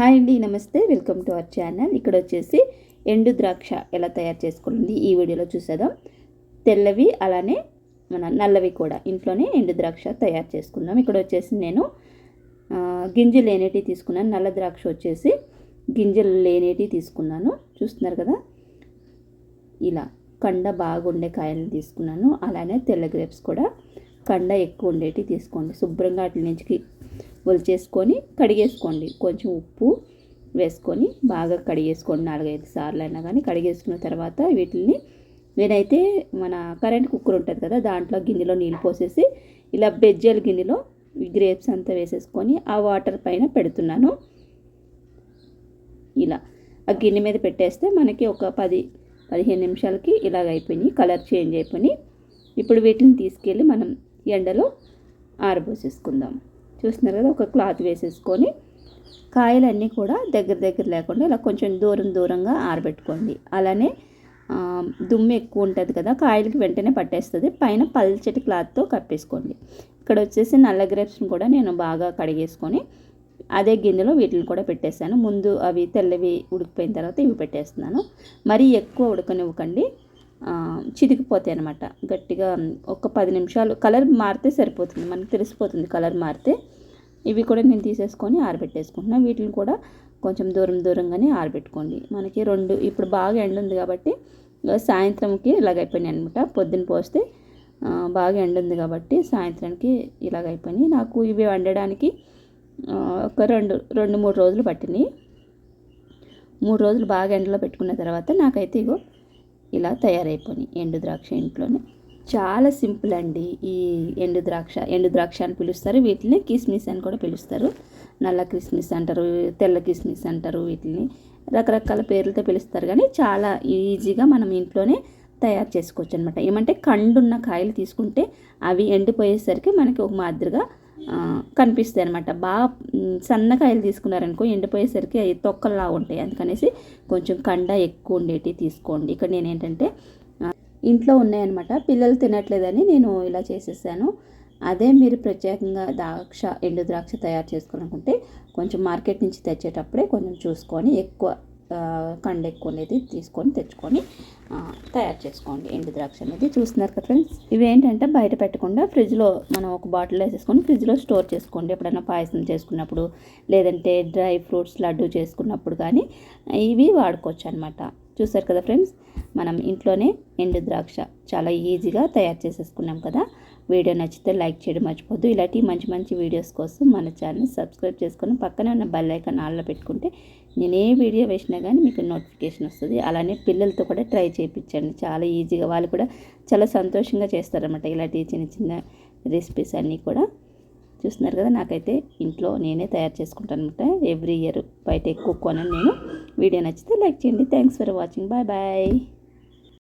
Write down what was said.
Hi అండి నమస్తే. Welcome to our channel. ఇక్కడ వచ్చేసి ఎండు ద్రాక్ష ఎలా తయారు చేసుకోండి ఈ వీడియోలో చూసేద్దాం. తెల్లవి అలానే మన నల్లవి కూడా ఇంట్లోనే ఎండు ద్రాక్ష తయారు చేసుకుందాం. ఇక్కడ వచ్చేసి నేను గింజలు లేనేటివి తీసుకున్నాను. నల్ల ద్రాక్ష వచ్చేసి గింజలు లేనేటివి తీసుకున్నాను. చూస్తున్నారు కదా? ఇలా కండ బాగుండే కాయలను తీసుకున్నాను. అలానే తెల్ల గ్రేప్స్ కూడా కండ ఎక్కువ ఉండేటివి తీసుకోండి. శుభ్రంగా వాటి నుంచి ఒలిచేసుకొని కడిగేసుకోండి. కొంచెం ఉప్పు వేసుకొని బాగా కడిగేసుకోండి. నాలుగైదు సార్లు అయినా కానీ కడిగేసుకున్న తర్వాత వీటిని నేనైతే మన కరెంట్ కుక్కర్ ఉంటుంది కదా దాంట్లో గిన్నెలో నీళ్ళు పోసేసి ఇలా బెజ్జల గిన్నెలో గ్రేప్స్ అంతా వేసేసుకొని ఆ వాటర్ పైన పెడుతున్నాను. ఇలా ఆ గిన్నె మీద పెట్టేస్తే మనకి ఒక పది పదిహేను నిమిషాలకి ఇలాగ అయిపోయినాయి. కలర్ చేంజ్ అయిపోయినాయి. ఇప్పుడు వీటిని తీసుకెళ్ళి మనం ఎండలో ఆరబోసేసుకుందాం. చూస్తున్నారు కదా ఒక క్లాత్ వేసేసుకొని కాయలన్నీ కూడా దగ్గర దగ్గర లేకుండా ఇలా కొంచెం దూరం దూరంగా ఆరబెట్టుకోండి. అలానే దుమ్ము ఎక్కువ ఉంటుంది కదా కాయలకి వెంటనే పట్టేస్తుంది. పైన పల్చటి క్లాత్తో కప్పేసుకోండి. ఇక్కడ వచ్చేసి నల్ల గ్రేప్స్ని కూడా నేను బాగా కడిగేసుకొని అదే గిన్నెలో వీటిని కూడా పెట్టేశాను. ముందు అవి తెల్లవి ఉడికిపోయిన తర్వాత ఇవి పెట్టేస్తున్నాను. మరీ ఎక్కువ ఉడకనివ్వకండి. చితికిపోతాయి అనమాట గట్టిగా ఒక పది నిమిషాలు కలర్ మారితే సరిపోతుంది. మనకు తెలిసిపోతుంది కలర్ మారితే. ఇవి కూడా నేను తీసేసుకొని ఆరబెట్టేసుకుంటున్నాను వీటిని కూడా కొంచెం దూరం దూరంగానే ఆరబెట్టుకోండి. మనకి రెండు ఇప్పుడు బాగా ఎండ ఉంది కాబట్టి సాయంత్రంకి ఇలాగ అయిపోయినాయి అనమాట పొద్దున్న పోస్తే బాగా ఎండ ఉంది కాబట్టి సాయంత్రానికి ఇలాగ అయిపోయినాయి నాకు ఇవి వండడానికి ఒక రెండు రెండు మూడు రోజులు పట్టినాయి. మూడు రోజులు బాగా ఎండలో పెట్టుకున్న తర్వాత నాకైతే ఇగో ఇలా తయారైపోయినాయి ఎండు ద్రాక్ష ఇంట్లోనే. చాలా సింపుల్ అండి ఈ ఎండు ద్రాక్ష. ఎండు ద్రాక్ష అని పిలుస్తారు. వీటిని కిస్మిస్ అని కూడా పిలుస్తారు. నల్ల కిస్మిస్ అంటారు తెల్ల కిస్మిస్ అంటారు వీటిని. రకరకాల పేర్లతో పిలుస్తారు కానీ చాలా ఈజీగా మనం ఇంట్లోనే తయారు చేసుకోవచ్చు అనమాట ఏమంటే కండున్న కాయలు తీసుకుంటే అవి ఎండిపోయేసరికి మనకి ఒక మాదిరిగా కనిపిస్తాయి అనమాట బాగా సన్నకాయలు తీసుకున్నారనుకో ఎండిపోయేసరికి అవి తొక్కల్లా ఉంటాయి. అందుకనేసి కొంచెం కండ ఎక్కువ ఉండేటివి తీసుకోండి. ఇక్కడ నేను ఏంటంటే ఇంట్లో ఉన్నాయన్నమాట. పిల్లలు తినట్లేదని నేను ఇలా చేసేసాను. అదే మీరు ప్రత్యేకంగా ద్రాక్ష ఎండు ద్రాక్ష తయారు చేసుకోవాలనుకుంటే కొంచెం మార్కెట్ నుంచి తెచ్చేటప్పుడే కొంచెం చూసుకొని ఎక్కువ కండ ఎక్కువ అనేది తీసుకొని తెచ్చుకొని తయారు చేసుకోండి. ఎండు ద్రాక్ష అనేది చూస్తున్నారు కదా ఫ్రెండ్స్? ఇవి ఏంటంటే బయట పెట్టకుండా ఫ్రిడ్జ్లో మనం ఒక బాటిల్ వేసేసుకొని ఫ్రిడ్జ్లో స్టోర్ చేసుకోండి. ఎప్పుడైనా పాయసం చేసుకున్నప్పుడు లేదంటే డ్రై ఫ్రూట్స్ లడ్డు చేసుకున్నప్పుడు కానీ ఇవి వాడుకోవచ్చు అనమాట చూసారు కదా ఫ్రెండ్స్? మనం ఇంట్లోనే ఎండు ద్రాక్ష చాలా ఈజీగా తయారు చేసేసుకున్నాం కదా. వీడియో నచ్చితే లైక్ చేయడం మర్చిపోద్దు ఇలాంటి మంచి మంచి వీడియోస్ కోసం మన ఛానల్ సబ్స్క్రైబ్ చేసుకొని పక్కనే ఉన్న బెల్ ఐకాన్ పెట్టుకుంటే నేను ఏ వీడియో వేసినా కానీ మీకు నోటిఫికేషన్ వస్తుంది. అలానే పిల్లలతో కూడా ట్రై చేయించండి చాలా ఈజీగా వాళ్ళు కూడా చాలా సంతోషంగా చేస్తారన్నమాట ఇలాంటి చిన్న చిన్న రెసిపీస్ అన్నీ కూడా. చూస్తున్నారు కదా నాకైతే ఇంట్లో నేనే తయారు చేసుకుంటాను అనమాట ఎవ్రీ ఇయర్ బయట ఎక్కువ కొనను నేను. వీడియో నచ్చితే లైక్ చేయండి. Thanks for watching. Bye bye.